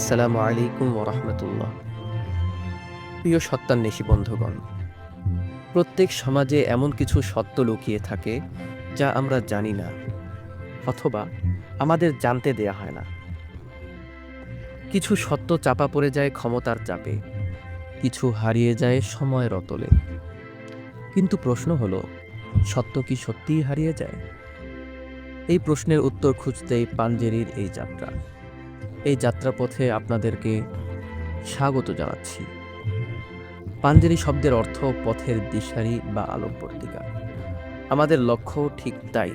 আসসালামু আলাইকুম ওরহমতুল্লাহ প্রিয় সত্যান্বেষী বন্ধুগণ, প্রত্যেক সমাজে এমন কিছু সত্য লুকিয়ে থাকে যা আমরা জানি না অথবা আমাদের জানতে দেয়া হয় না। কিছু সত্য চাপা পড়ে যায় ক্ষমতার চাপে, কিছু হারিয়ে যায় সময়ের অতলে। কিন্তু প্রশ্ন হলো, সত্য কি সত্যিই হারিয়ে যায়? এই প্রশ্নের উত্তর খুঁজতেই পাঞ্জেরির এই যাত্রা। এই যাত্রাপথে আপনাদেরকে স্বাগত জানাচ্ছি। পাঞ্জেরি শব্দের অর্থ পথের দিশারি বা আলোকবর্তিকা আমাদের লক্ষ্য ঠিক তাই।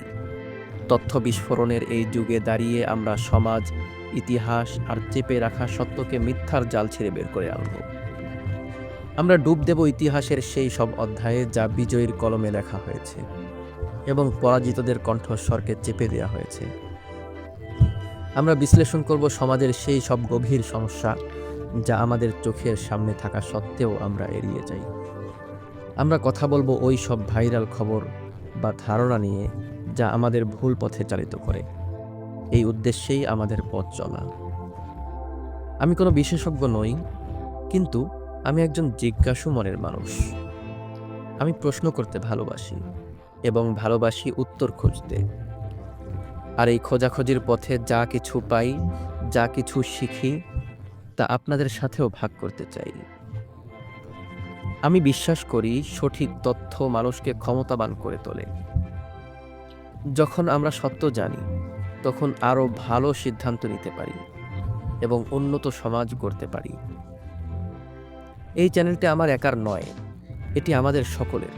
তথ্য বিস্ফোরণের এই যুগে দাঁড়িয়ে আমরা সমাজ, ইতিহাস আর চেপে রাখা সত্যকে মিথ্যার জাল ছেড়ে বের করে আনব। আমরা ডুব দেব ইতিহাসের সেই সব অধ্যায়ে যা বিজয়ীর কলমে লেখা হয়েছে এবং পরাজিতদের কণ্ঠস্বরকে চেপে দেওয়া হয়েছে। আমরা বিশ্লেষণ করব সমাজের সেই সব গভীর সমস্যা যা আমাদের চোখের সামনে থাকা সত্ত্বেও আমরা এড়িয়ে যাই। আমরা কথা বলব ওই সব ভাইরাল খবর বা ধারণা নিয়ে যা আমাদের ভুল পথে চালিত করে। এই উদ্দেশ্যেই আমাদের পথ চলা। আমি কোনো বিশেষজ্ঞ নই, কিন্তু আমি একজন জিজ্ঞাসু মনের মানুষ। আমি প্রশ্ন করতে ভালোবাসি এবং ভালোবাসি উত্তর খুঁজতে। আর এই খোঁজাখুঁজির পথে যা কিছু পাই, যা কিছু শিখি, তা আপনাদের সাথেও ভাগ করতে চাই। আমি বিশ্বাস করি সঠিক তথ্য মানুষকে ক্ষমতাবান করে তোলে। যখন আমরা সত্য জানি, তখন আরও ভালো সিদ্ধান্ত নিতে পারি এবং উন্নত সমাজ গড়তে পারি। এই চ্যানেলটি আমার একার নয়, এটি আমাদের সকলের।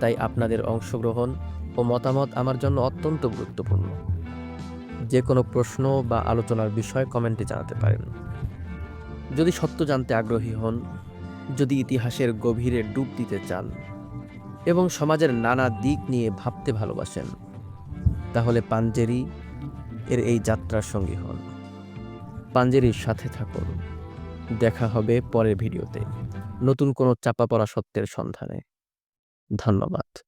তাই আপনাদের অংশগ্রহণ ও মতামত আমার জন্য অত্যন্ত গুরুত্বপূর্ণ। যে কোনো প্রশ্ন বা আলোচনার বিষয় কমেন্টে জানাতে পারেন। যদি সত্য জানতে আগ্রহী হন, যদি ইতিহাসের গভীরে ডুব দিতে চান এবং সমাজের নানা দিক নিয়ে ভাবতে ভালোবাসেন, তাহলে পাঞ্জেরি এর এই যাত্রার সঙ্গী হন। পাঞ্জেরির সাথে থাকুন। দেখা হবে পরের ভিডিওতে। নতুন কোনো চাপা পড়া সত্যের সন্ধানে। ধন্যবাদ।